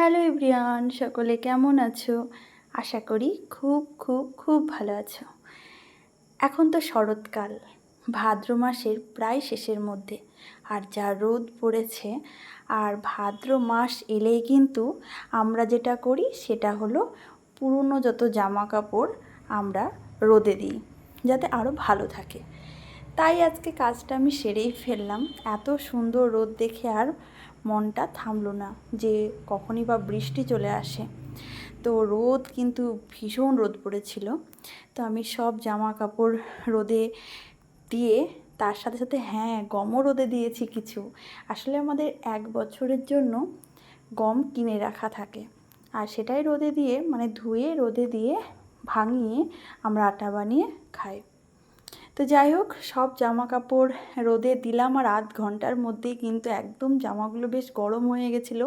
Hello ইব্রিয়ান সকলে কেমন আছো? আশা করি খুব খুব খুব ভালো আছো। এখন তো শরৎকাল, ভাদ্র মাসের প্রায় শেষের মধ্যে। আর যা রোদ পড়েছে, আর ভাদ্র মাস এলেই কিন্তু আমরা যেটা করি সেটা হলো পুরনো যত জামা কাপড় আমরা রোদে দিই, যাতে আরও ভালো থাকে। তাই আজকে কাজটা আমি সেরেই ফেললাম। এত সুন্দর রোদ দেখে আর মনটা থামলো না যে কখনই বা বৃষ্টি চলে আসে। তো রোদ কিন্তু ভীষণ রোদ পড়েছিল। তো আমি সব জামা কাপড় রোদে দিয়ে তার সাথে সাথে হ্যাঁ গমও রোদে দিয়েছি কিছু। আসলে আমাদের এক বছরের জন্য গম কিনে রাখা থাকে। আর সেটাই রোদে দিয়ে মানে ধুয়ে রোদে দিয়ে ভাঙিয়ে আমরা আটা বানিয়ে খাই। তো যাই হোক, সব জামা কাপড় রোদে দিলাম আর আধ ঘণ্টার মধ্যেই কিন্তু একদম জামাগুলো বেশ গরম হয়ে গেছিল।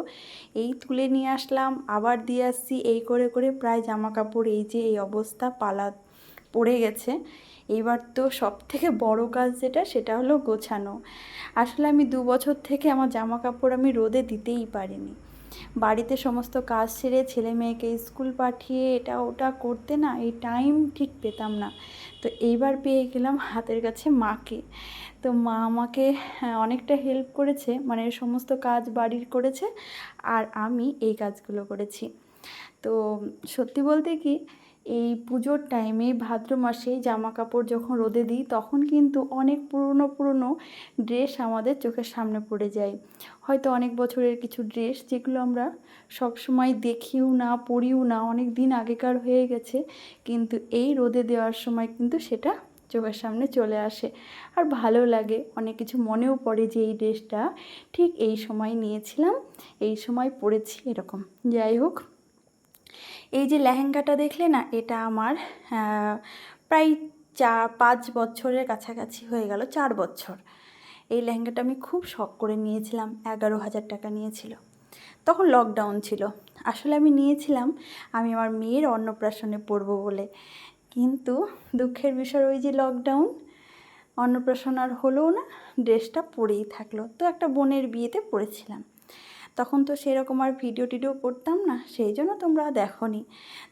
এই তুলে নিয়ে আসলাম, আবার দিয়ে আসছি। এই করে করে প্রায় জামা কাপড় এই যে এই অবস্থা পালা পড়ে গেছে। এইবার তো সব থেকে বড় কাজ যেটা, সেটা হলো গোছানো। আসলে আমি দু বছর থেকে আমার জামা কাপড় আমি রোদে দিতেই পারিনি। বাড়িতে সমস্ত কাজ সেরে ছেলে মেয়েকে স্কুল পাঠিয়ে এটা ওটা করতে না এই টাইম ঠিক পেতাম না। তো এইবার পেয়ে গেলাম হাতের কাছে মাকে। তো মা আমাকে হ্যাঁ, অনেকটা হেল্প করেছে মানে সমস্ত কাজ বাড়ির করেছে আর আমি এই কাজগুলো করেছি। তো সত্যি বলতে কি এই পুজোর টাইমে ভাদ্র মাসে জামা কাপড় যখন রোদে দিই, তখন কিন্তু অনেক পুরনো পুরনো ড্রেস আমাদের চোখের সামনে পড়ে যায়। হয়তো অনেক বছরের কিছু ড্রেস যেগুলো আমরা সব সময় দেখিও না, পরিও না, অনেক দিন আগেকার হয়ে গেছে, কিন্তু এই রোদে দেওয়ার সময় কিন্তু সেটা চোখের সামনে চলে আসে। আর ভালো লাগে, অনেক কিছু মনেও পড়ে যে এই ড্রেসটা ঠিক এই সময় নিয়েছিলাম, এই সময় পরেছি এরকম। যাই হোক এই যে লেহেঙ্গাটা দেখলে না, এটা আমার প্রায় চার পাঁচ বছরের কাছাকাছি হয়ে গেল, চার বছর। এই লেহেঙ্গাটা আমি খুব শখ করে নিয়েছিলাম, এগারো হাজার টাকা নিয়েছিল। তখন লকডাউন ছিল। আসলে আমি নিয়েছিলাম, আমি আমার মেয়ের অন্নপ্রাশনে পরবো বলে। কিন্তু দুঃখের বিষয় ওই যে লকডাউন অন্নপ্রাশন আর হলেও না ড্রেসটা পরেই থাকল। তো একটা বোনের বিয়েতে পরেছিলাম। তখন তো সেরকম আর ভিডিও টিডিও করতাম না, সেই জন্য তোমরা দেখো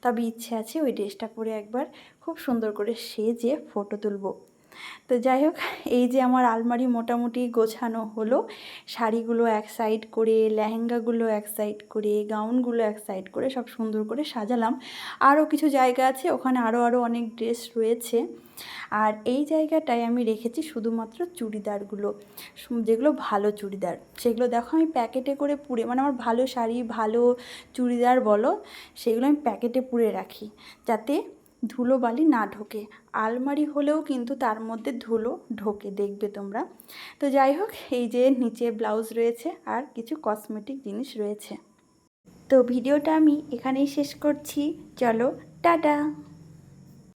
তবে ইচ্ছে আছে ওই ড্রেসটা পরে একবার খুব সুন্দর করে সেজে ফটো তুলবো। তো যাই হোক, এই যে আমার আলমারি মোটামুটি গোছানো হলো, শাড়িগুলো এক সাইড করে, লেহেঙ্গাগুলো এক সাইড করে, গাউনগুলো এক সাইড করে সব সুন্দর করে সাজালাম। আরও কিছু জায়গা আছে, ওখানে আরও আরও অনেক ড্রেস রয়েছে। আর এই জায়গাটায় আমি রেখেছি শুধুমাত্র চুড়িদারগুলো যেগুলো ভালো চুড়িদার। সেগুলো দেখো আমি প্যাকেটে করে পুড়ে মানে আমার ভালো শাড়ি, ভালো চুড়িদার বলো, সেগুলো আমি প্যাকেটে পুড়ে রাখি। যাতে ধুলো বালি না ঢোকে। আলমারি হলেও কিন্তু তার মধ্যে ধুলো ঢোকে, দেখবে তোমরা। তো যাই হোক, এই যে নিচে ব্লাউজ রয়েছে আর কিছু কসমেটিক জিনিস রয়েছে। তো ভিডিওটা আমি এখানেই শেষ করছি। চলো, টাটা!